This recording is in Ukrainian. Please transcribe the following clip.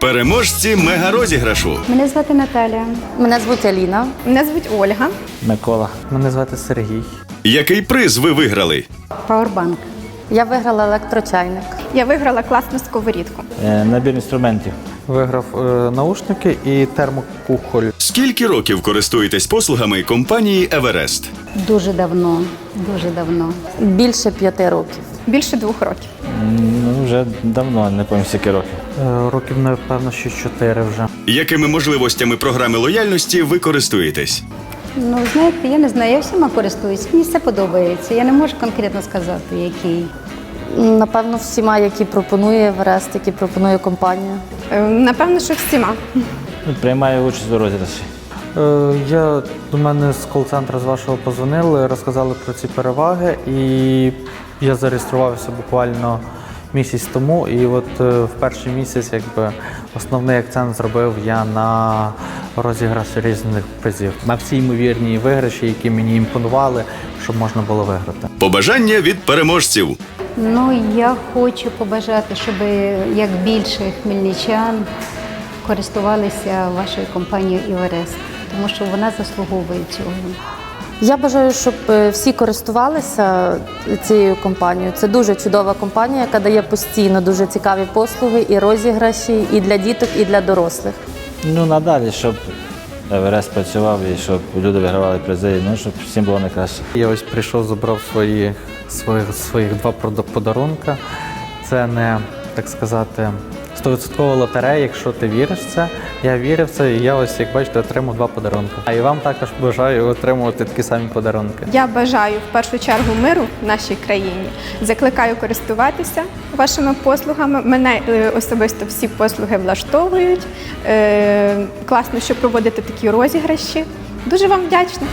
Переможці мегарозіграшу. Мене звати Наталія. Мене звуть Аліна. Мене звуть Ольга. Микола. Мене звати Сергій. Який приз ви виграли? Пауербанк. Я виграла електрочайник. Я виграла класну сковорідку. Е, Набір інструментів. Виграв е, наушники і термокухоль. Скільки років користуєтесь послугами компанії Еверест? Дуже давно, дуже давно. Більше п'яти років. Більше двох років. Ну, вже давно, не пам'ятаю скільки років. Е, Років, напевно, ще чотири вже. Якими можливостями програми лояльності ви користуєтесь? Ну, знаєте, я не знаю, я всіма користуюсь. Мені все подобається. Я не можу конкретно сказати, який. Напевно, всіма, які пропонує Еверест, які пропонує компанія. Е, Напевно, що всіма. Ну, Приймаю участь у розіграші. Е, Я до мене з кол-центру з вашого позвонили, розказали про ці переваги, і я зареєструвався буквально місяць тому. І от е, в перший місяць, якби основний акцент зробив я на розіграш різних призів, на всі ймовірні виграші, які мені імпонували, щоб можна було виграти. Побажання від переможців. Ну, я хочу побажати, щоб як більше хмельничан користувалися вашою компанією Іверест, тому що вона заслуговує цього. Я бажаю, щоб е, всі користувалися цією компанією. Це дуже чудова компанія, яка дає постійно дуже цікаві послуги і розіграші і для діток, і для дорослих. Ну, надалі, щоб Еверест працював і щоб люди вигравали призи, ну, щоб всім було найкраще. Я ось прийшов, забрав свої, своїх, своїх два подарунка. Це не, так сказати, 100% лотерея, якщо ти віриш в це. Я вірив в це, і я ось, як бачите, отримав два подарунки. А і вам також бажаю отримувати такі самі подарунки. Я бажаю в першу чергу миру в нашій країні. Закликаю користуватися вашими послугами. Мене е, особисто всі послуги влаштовують. Е, Класно, що проводите такі розіграші. Дуже вам вдячна.